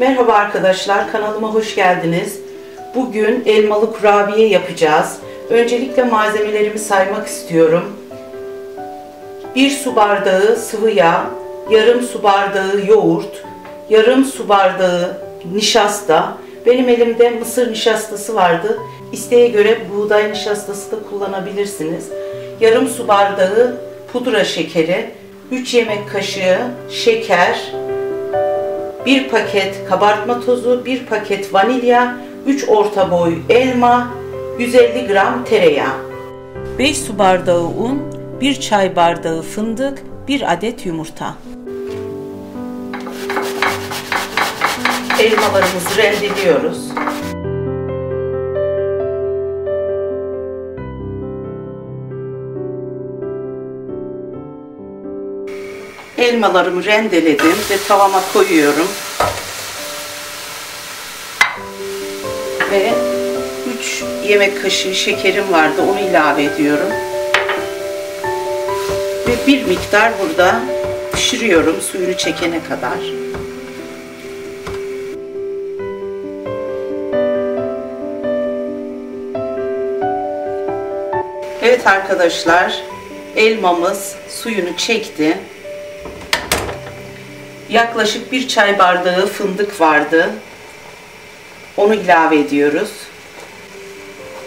Merhaba arkadaşlar, kanalıma hoş geldiniz. Bugün elmalı kurabiye yapacağız. Öncelikle malzemelerimi saymak istiyorum. 1 su bardağı sıvı yağ, yarım su bardağı yoğurt, yarım su bardağı nişasta. Benim elimde mısır nişastası vardı. İsteğe göre buğday nişastası da kullanabilirsiniz. Yarım su bardağı pudra şekeri, 3 yemek kaşığı şeker, 1 paket kabartma tozu, 1 paket vanilya, 3 orta boy elma, 150 gram tereyağı. 5 su bardağı un, 1 çay bardağı fındık, 1 adet yumurta. Elmalarımızı rendeliyoruz. Elmalarımı rendeledim ve tavama koyuyorum. Ve 3 yemek kaşığı şekerim vardı. Onu ilave ediyorum. Ve bir miktar burada pişiriyorum suyunu çekene kadar. Evet arkadaşlar, elmamız suyunu çekti. Yaklaşık bir çay bardağı fındık vardı. Onu ilave ediyoruz.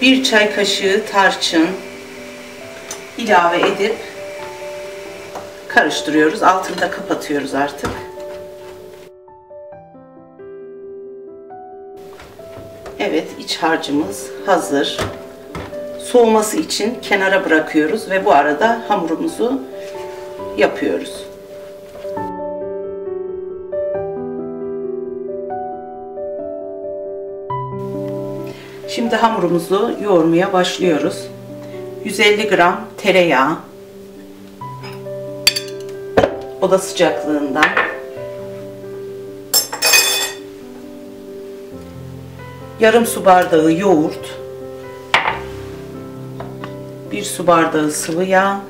Bir çay kaşığı tarçın ilave edip karıştırıyoruz. Altını da kapatıyoruz artık. Evet, iç harcımız hazır. Soğuması için kenara bırakıyoruz ve bu arada hamurumuzu yapıyoruz. Şimdi hamurumuzu yoğurmaya başlıyoruz. 150 gram tereyağı. Oda sıcaklığında yarım su bardağı yoğurt. 1 su bardağı sıvı yağ.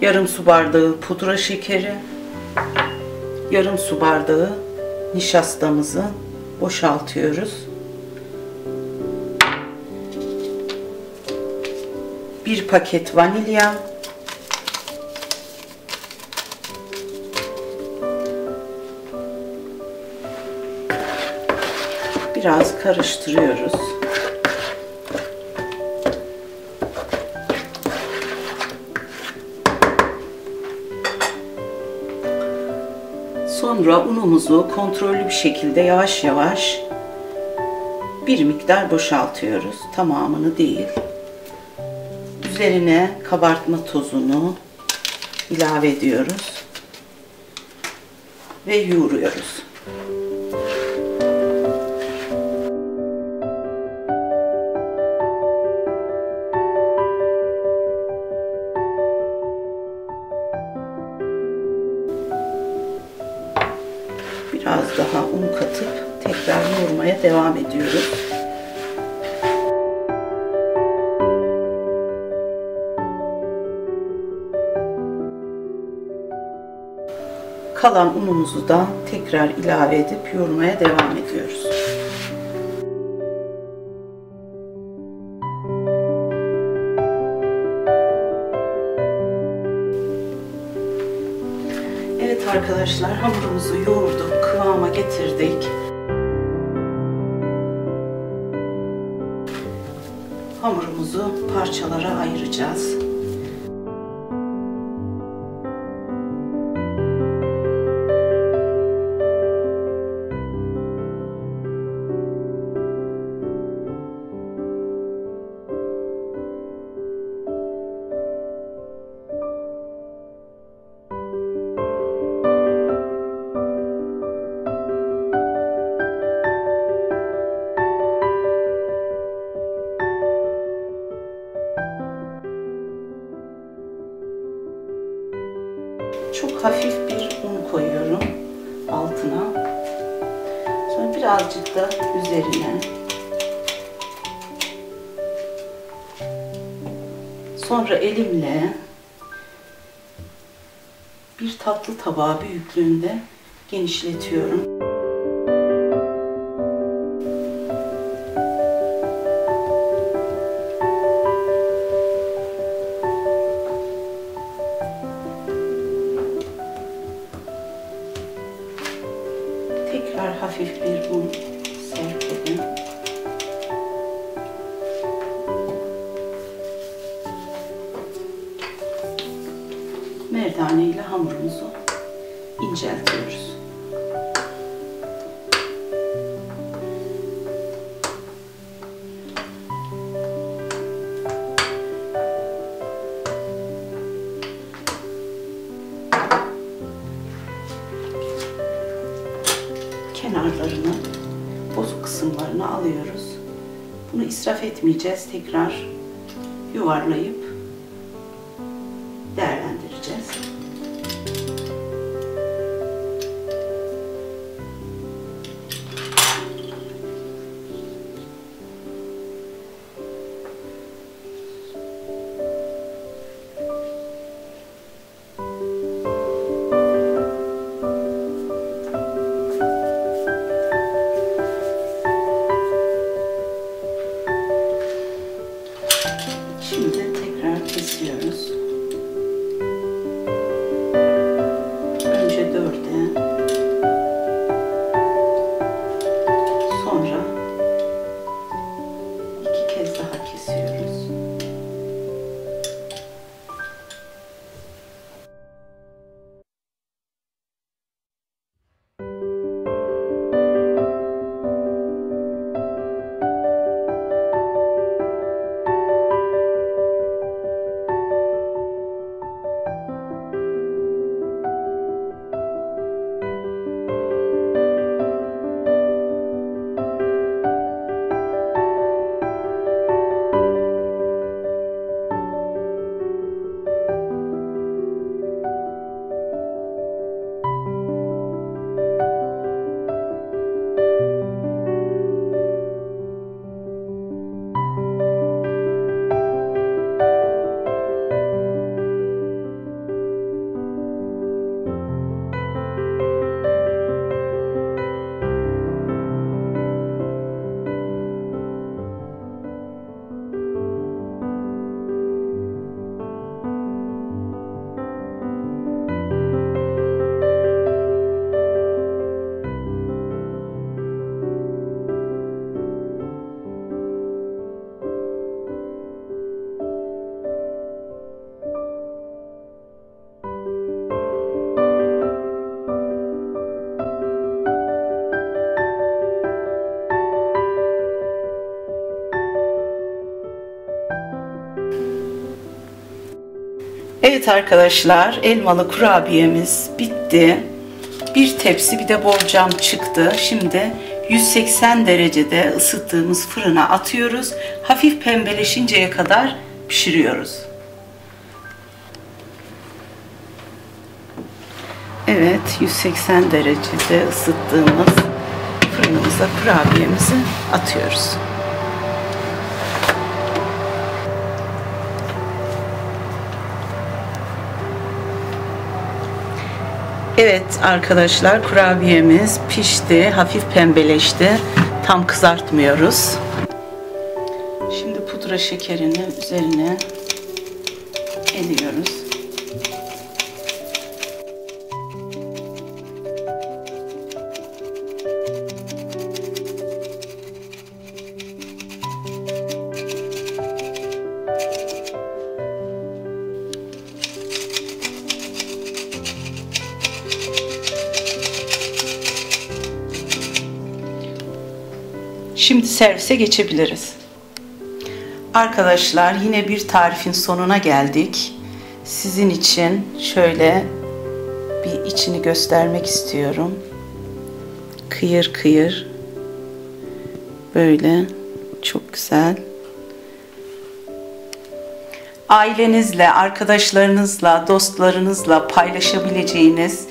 Yarım su bardağı pudra şekeri. Yarım su bardağı nişastamızı boşaltıyoruz. Bir paket vanilya. Biraz karıştırıyoruz. Sonra unumuzu kontrollü bir şekilde yavaş yavaş bir miktar boşaltıyoruz. Tamamını değil. Üzerine kabartma tozunu ilave ediyoruz. Ve yoğuruyoruz. Kalan unumuzu da tekrar ilave edip yoğurmaya devam ediyoruz. Evet arkadaşlar hamurumuzu yoğurduk, kıvama getirdik. Hamurumuzu parçalara ayıracağız. Çok hafif bir un koyuyorum altına. Sonra birazcık da üzerine. Sonra elimle bir tatlı tabağı büyüklüğünde genişletiyorum. Merdane ile hamurumuzu inceltiyoruz. kenarlarını, bozuk kısımlarını alıyoruz. Bunu israf etmeyeceğiz. Tekrar yuvarlayıp kesiyoruz. Önce dörde, Evet arkadaşlar elmalı kurabiyemiz bitti. Bir tepsi bir de borcam çıktı. Şimdi 180 derecede ısıttığımız fırına atıyoruz. Hafif pembeleşinceye kadar pişiriyoruz. Evet 180 derecede ısıttığımız fırınımıza kurabiyemizi atıyoruz. Evet arkadaşlar kurabiyemiz pişti, hafif pembeleşti. Tam kızartmıyoruz. Şimdi pudra şekerini üzerine eliyoruz. Şimdi servise geçebiliriz. Arkadaşlar yine bir tarifin sonuna geldik. Sizin için şöyle bir içini göstermek istiyorum. Kıyır kıyır. Böyle çok güzel. Ailenizle, arkadaşlarınızla, dostlarınızla paylaşabileceğiniz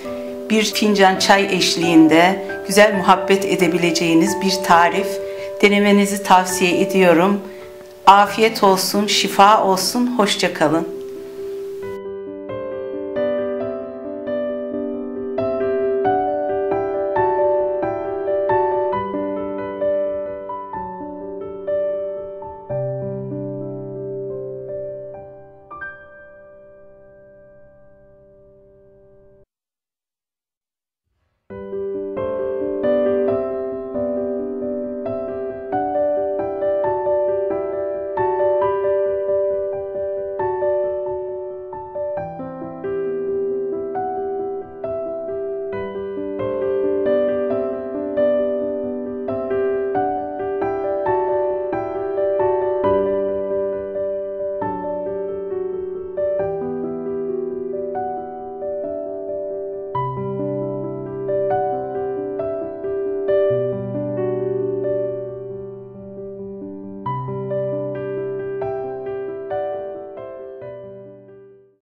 bir fincan çay eşliğinde güzel muhabbet edebileceğiniz bir tarif denemenizi tavsiye ediyorum. Afiyet olsun, şifa olsun, hoşça kalın.